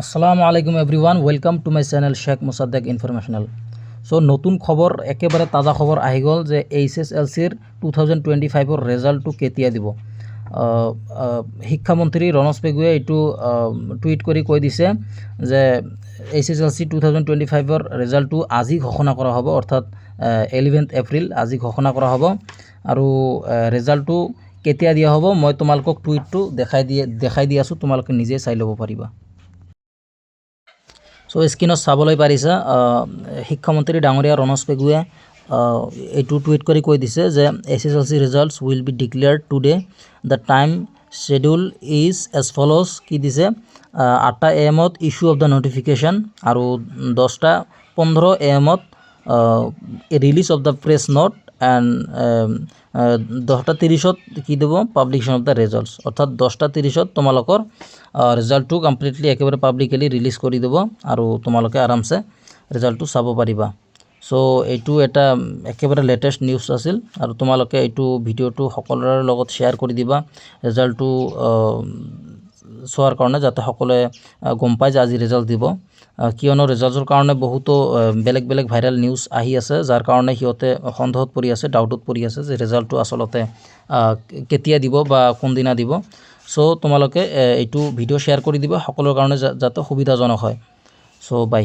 আসসালামু আলাইকুম everyone, welcome to my channel Sheikh Mosaddek informational চ' নতুন খবৰ একেবাৰে তাজা খবৰ আহি গ'ল যে এইচ এছ এল চিৰ টু থাউজেণ্ড টুৱেণ্টি ফাইভৰ ৰেজাল্টটো কেতিয়া দিব। শিক্ষামন্ত্ৰী ৰণোজ পেগুৱে এইটো টুইট কৰি কৈ দিছে যে H S L C two thousand twenty ফাইভৰ ৰেজাল্টটো আজি ঘোষণা কৰা হ'ব, অৰ্থাৎ এলিভেন্থ এপ্ৰিল আজি ঘোষণা কৰা হ'ব। আৰু ৰেজাল্টটো কেতিয়া দিয়া হ'ব, মই তোমালোকক টুইটটো দেখাই দিয়ে, দেখাই দি আছোঁ, তোমালোকে নিজে চাই ল'ব পাৰিবা। চ' স্ক্ৰীণত চাবলৈ পাৰিছা শিক্ষামন্ত্ৰী ডাঙৰীয়া ৰণোজ পেগুৱে এইটো টুইট কৰি কৈ দিছে যে S S L C results will be declared today the time schedule is as follows কি দিছে আঠটা এ এমত ইছ্যু অফ দ্য নটিফিকেশ্যন আৰু দহটা, পোন্ধৰ এ এমত release of the press note দহটা ত্ৰিছত কি দিব? পাব্লিকেশ্যন অফ দ্য ৰিজাল্টছ অৰ্থাৎ দহটা ত্ৰিছত তোমালোকৰ ৰিজাল্টটো কমপ্লিটলি একেবাৰে পাব্লিকেলি ৰিলিজ কৰি দিব আৰু তোমালোকে আৰামছে ৰিজাল্টটো চাব পাৰিবা। চ' এইটো এটা একেবাৰে লেটেষ্ট নিউজ আছিল আৰু তোমালোকে এইটো ভিডিঅ'টো সকলোৰে লগত শ্বেয়াৰ কৰি দিবা। ৰিজাল্টটো চোৱাৰ কাৰণে যাতে সকলোৱে গম পায় যে আজি ৰিজাল্ট দিব। কিয়নো ৰিজাল্টৰ কাৰণে বহুতো বেলেগ বেলেগ ভাইৰেল নিউজ আহি আছে, যাৰ কাৰণে সিহঁতে সন্দেহত পৰি আছে ডাউটত পৰি আছে যে ৰিজাল্টটো আচলতে কেতিয়া দিব বা কোনদিনা দিব। চ' তোমালোকে এইটো ভিডিঅ' শ্বেয়াৰ কৰি দিবা, সকলোৰ কাৰণে যাতে সুবিধাজনক হয়। চ' বাই